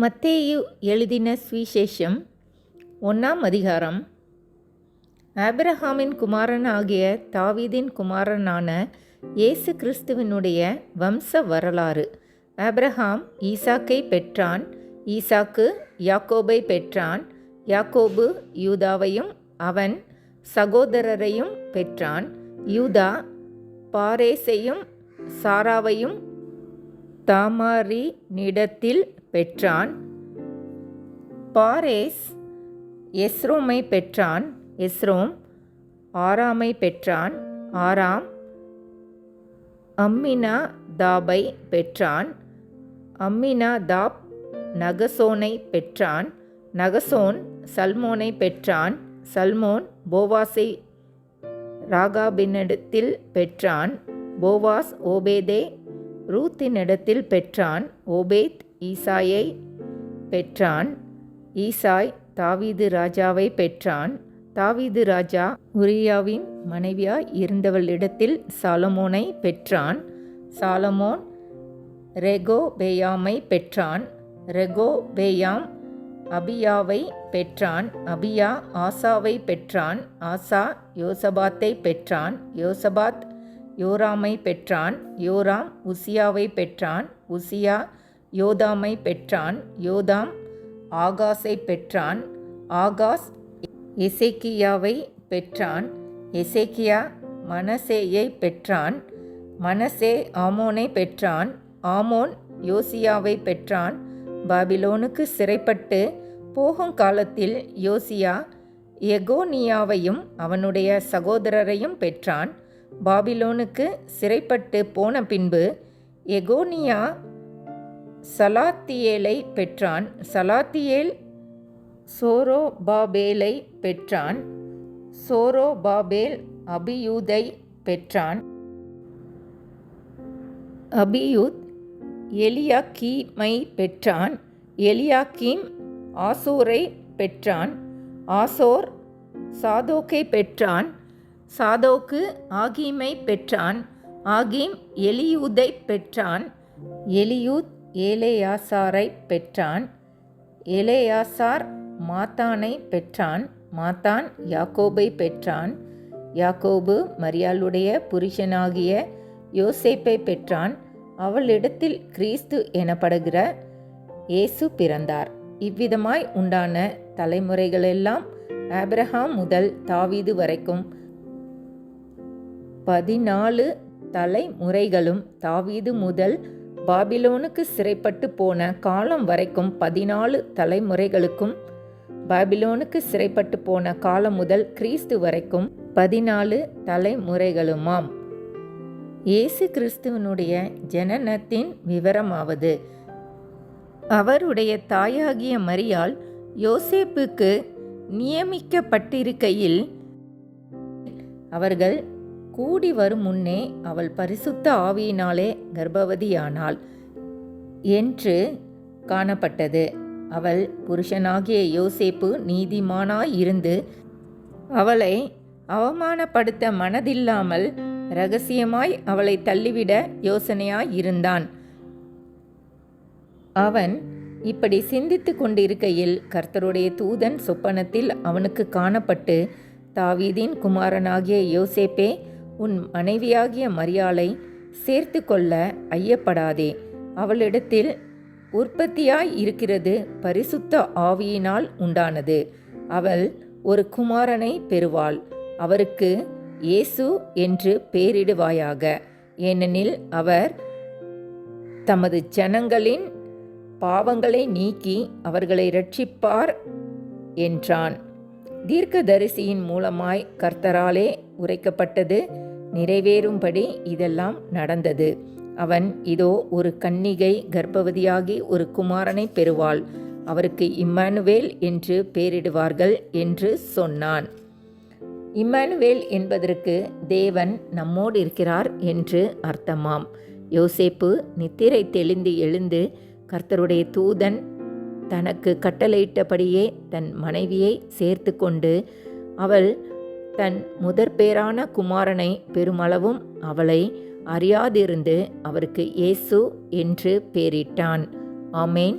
மத்தேயு எழுதின சுவிசேஷம் ஒன்றாம் அதிகாரம். ஆபிரஹாமின் குமாரனாகிய தாவீதின் குமாரனான இயேசு கிறிஸ்துவினுடைய வம்ச வரலாறு. ஆப்ரஹாம் ஈசாக்கை பெற்றான். ஈசாக்கு யாக்கோபை பெற்றான். யாக்கோபு யூதாவையும் அவன் சகோதரரையும் பெற்றான். யூதா பாரேசையும் சாராவையும் தாமாரினிடத்தில் பெற்றான். பாரேஸ் எஸ்ரோமை பெற்றான். எஸ்ரோம் ஆராமை பெற்றான். ஆராம் அம்மினா தாபை பெற்றான். அம்மினா தாப் நகசோனை பெற்றான். நகசோன் சல்மோனை பெற்றான். சல்மோன் போவாஸை ராகாபினிடத்தில் பெற்றான். போவாஸ் ஓபேதே ரூத்தினிடத்தில் பெற்றான். ஓபேத் ஈசாயை பெற்றான். ஈசாய் தாவீது ராஜாவை பெற்றான். தாவீது ராஜா உரியாவின் மனைவியாய் இருந்தவளிடத்தில் சாலமோனை பெற்றான். சாலமோன் ரெகோ பேயாமை பெற்றான். ரெகோ பேயாம் அபியாவை பெற்றான். அபியா ஆசாவை பெற்றான். ஆசா யோசபாத்தை பெற்றான். யோசபாத் யோராமை பெற்றான். யோராம் உசியாவை பெற்றான். உசியா யோதாமை பெற்றான் யோதாம் ஆகாஸை பெற்றான் ஆகாஸ் எசேக்கியாவை பெற்றான் எசேக்கியா மனசேயை பெற்றான் மனசே ஆமோனை பெற்றான் ஆமோன் யோசியாவை பெற்றான் பாபிலோனுக்கு சிறைப்பட்டு போகும் காலத்தில் யோசியா எகோனியாவையும் அவனுடைய சகோதரரையும் பெற்றான் பாபிலோனுக்கு சிறைப்பட்டு போன பின்பு எகோனியா சலாத்தியேலை பெற்றான். சலாத்தியேல் சோரோபாபேலை பெற்றான். சோரோபாபேல் அபியூதை பெற்றான். அபியூத் எலியாக்கீமை பெற்றான். எலியாக்கீம் ஆசோரை பெற்றான். ஆசோர் சாதோக்கை பெற்றான். சாதோக்கு ஆகீமை பெற்றான். ஆகீம் எலியூதை பெற்றான். எலியூத் ஏலேயாசாரை பெற்றான். ஏலேயாசார் மாத்தானை பெற்றான். மாத்தான் யாக்கோபை பெற்றான். யாக்கோபு மரியாளுடைய புருஷனாகிய யோசேப்பை பெற்றான். அவளிடத்தில் கிறிஸ்து எனப்படுகிற இயேசு பிறந்தார். இவ்விதமாய் உண்டான தலைமுறைகளெல்லாம் ஆப்ரஹாம் முதல் தாவீது வரைக்கும் பதினாலு தலைமுறைகளும் தாவீது முதல் பாபிலோனுக்கு சிறைப்பட்டு போன காலம் வரைக்கும் பதினாலு தலைமுறைகளுக்கும் பாபிலோனுக்கு சிறைப்பட்டு போன காலம் முதல் கிறிஸ்து வரைக்கும் பதினாலு தலைமுறைகளுமாம். இயேசு கிறிஸ்துவனுடைய ஜனனத்தின் விவரமாவது. அவருடைய தாயாகிய மரியால் யோசேப்புக்கு நியமிக்கப்பட்டிருக்கையில் அவர்கள் கூடி வரும் முன்னே அவள் பரிசுத்த ஆவியினாலே கர்ப்பவதியானாள் என்று காணப்பட்டது. அவள் புருஷனாகிய யோசேப்பு நீதிமானாயிருந்து அவளை அவமானப்படுத்த மனதில்லாமல் ரகசியமாய் அவளை தள்ளிவிட யோசனையாயிருந்தான். அவன் இப்படி சிந்தித்து கொண்டிருக்கையில் கர்த்தருடைய தூதன் சொப்பனத்தில் அவனுக்கு காணப்பட்டு தாவீதின் குமாரனாகிய யோசேப்பே உன் மனைவியாகிய மரியாளை சேர்த்து கொள்ள ஐயப்படாதே. அவளிடத்தில் உற்பத்தியாய் இருக்கிறது பரிசுத்த ஆவியினால் உண்டானது. அவள் ஒரு குமாரனை பெறுவாள். அவருக்கு இயேசு என்று பெயரிடுவாயாக. ஏனெனில் அவர் தமது ஜனங்களின் பாவங்களை நீக்கி அவர்களை ரட்சிப்பார் என்றான். தீர்க்கதரிசியின் மூலமாய் கர்த்தராலே உரைக்கப்பட்டது நிறைவேறும்படி இதெல்லாம் நடந்தது. அவன் இதோ ஒரு கன்னிகை கர்ப்பவதியாகி ஒரு குமாரனை பெறுவாள். அவருக்கு இம்மானுவேல் என்று பெயரிடுவார்கள் என்று சொன்னான். இம்மானுவேல் என்பதற்கு தேவன் நம்மோடு இருக்கிறார் என்று அர்த்தமாம். யோசேப்பு நித்திரை தெளிந்து எழுந்து கர்த்தருடைய தூதன் தனக்கு கட்டளையிட்டபடியே தன் மனைவியை சேர்த்து கொண்டு அவள் தன் முதற்பேரான குமாரனை பெருமளவும் அவளை அறியாதிருந்து அவருக்கு இயேசு என்று பெயரிட்டான் ஆமேன்.